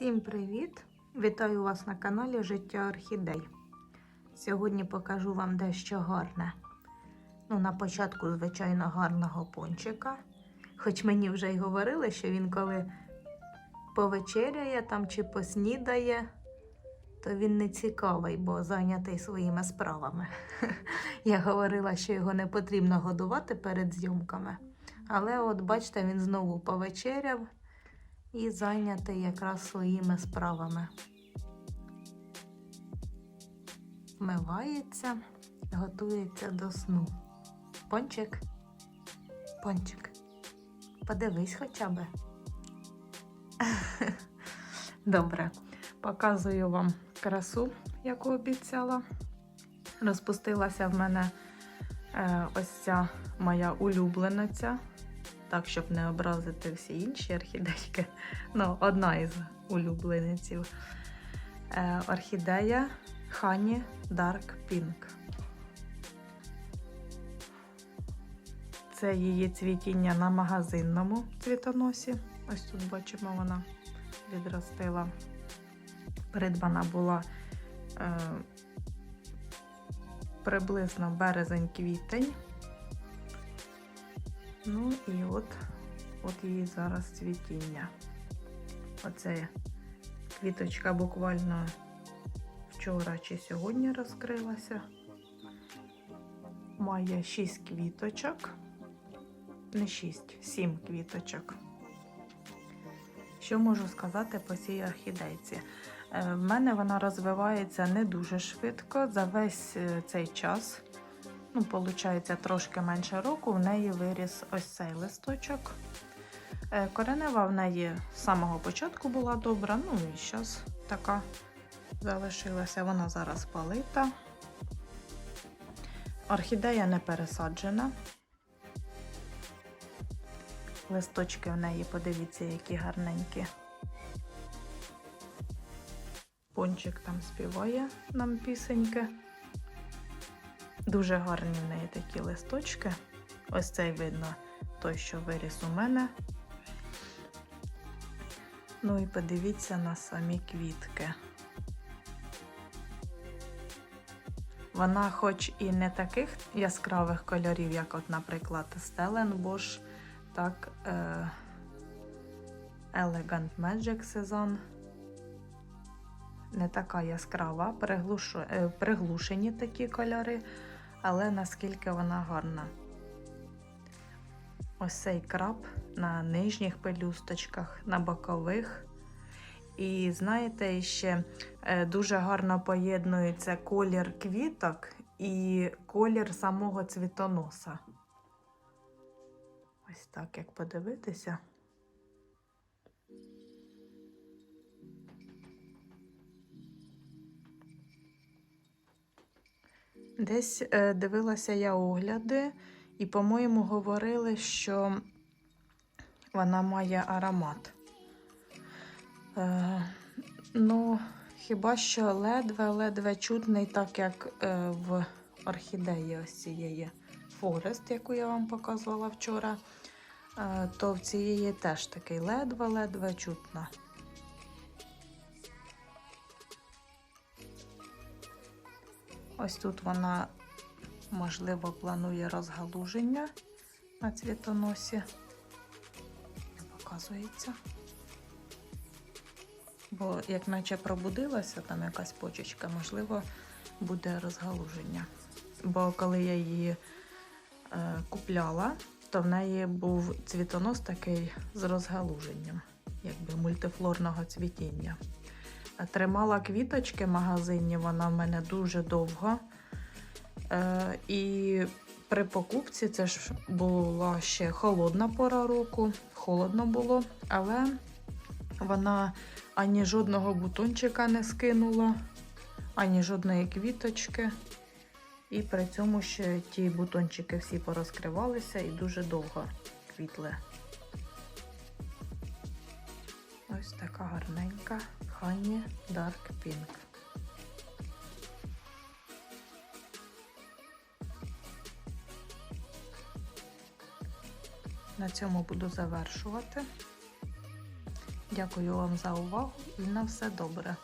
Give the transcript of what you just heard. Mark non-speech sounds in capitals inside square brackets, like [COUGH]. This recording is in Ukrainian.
Всім привіт! Вітаю вас на каналі Життя Орхідей. Сьогодні покажу вам дещо гарне. Ну, на початку, звичайно, гарного пончика. Хоч мені вже й говорили, що він коли повечеряє там чи поснідає, то він не цікавий, бо зайнятий своїми справами. [LAUGHS] Я говорила, що його не потрібно годувати перед зйомками. Але от бачите, він знову повечеряв і зайнятий якраз своїми справами. Вмивається, готується до сну. Пончик, пончик, подивись хоча би. [LAUGHS] Добре, показую вам красу, яку обіцяла. Розпустилася в мене е, ось ця моя улюблениця так, щоб не образити всі інші орхідейки. [LAUGHS] Ну, одна із улюблениців. Е, орхідея Honey Dark Pink. Це її цвітіння на магазинному цвітоносі. Ось тут бачимо, вона відростила. Придбана була е, приблизно березень-квітень. Ну і от от її зараз цвітіння. Оце квіточка буквально вчора чи сьогодні розкрилася. Має 6 квіточок. Не 6, 7 квіточок. Що можу сказати по цій орхідейці? Е, В мене вона розвивається не дуже швидко. За весь е, цей час ну, виходить, трошки менше року, в неї виріс ось цей листочок. Е, Коренева в неї з самого початку була добра, ну і зараз така залишилася. Вона зараз палита. Орхідея не пересаджена. Листочки в неї, подивіться, які гарненькі. Пончик там співає нам пісеньки. Дуже гарні в неї такі листочки. Ось цей видно той, що виріс у мене. Ну і подивіться на самі квітки. Вона, хоч і не таких яскравих кольорів, як, от, наприклад, Stellenbosch, так е, Elegant Magic Сезон. Не така яскрава, е, приглушені такі кольори, але наскільки вона гарна. Ось цей краб на нижніх пелюсточках, на бокових. І знаєте, ще е, дуже гарно поєднується колір квіток і колір самого цвітоноса. Ось так, як подивитися. Десь е, дивилася я огляди, і, по-моєму, говорили, що вона має аромат. Е, ну, хіба що ледве-ледве чутний, так як е, в орхідеї ось цієї Форест, яку я вам показувала вчора, е, то в цієї теж такий ледве-ледве чутно. Ось тут вона, можливо, планує розгалуження на цвітоносі. Не показується. Бо, як наче пробудилася там якась почечка, можливо, буде розгалуження. Бо коли я її е, купляла, то в неї був цвітонос такий з розгалуженням, якби мультифлорного цвітіння. Тримала квіточки в магазині, вона в мене дуже довго. Е, і при покупці це ж була ще холодна пора року, холодно було, але вона ані жодного бутончика не скинула, ані жодної квіточки. І при цьому ще ті бутончики всі порозкривалися і дуже довго квітли. Ось така гарненька Honey Dark Pink. На цьому буду завершувати. Дякую вам за увагу і на все добре.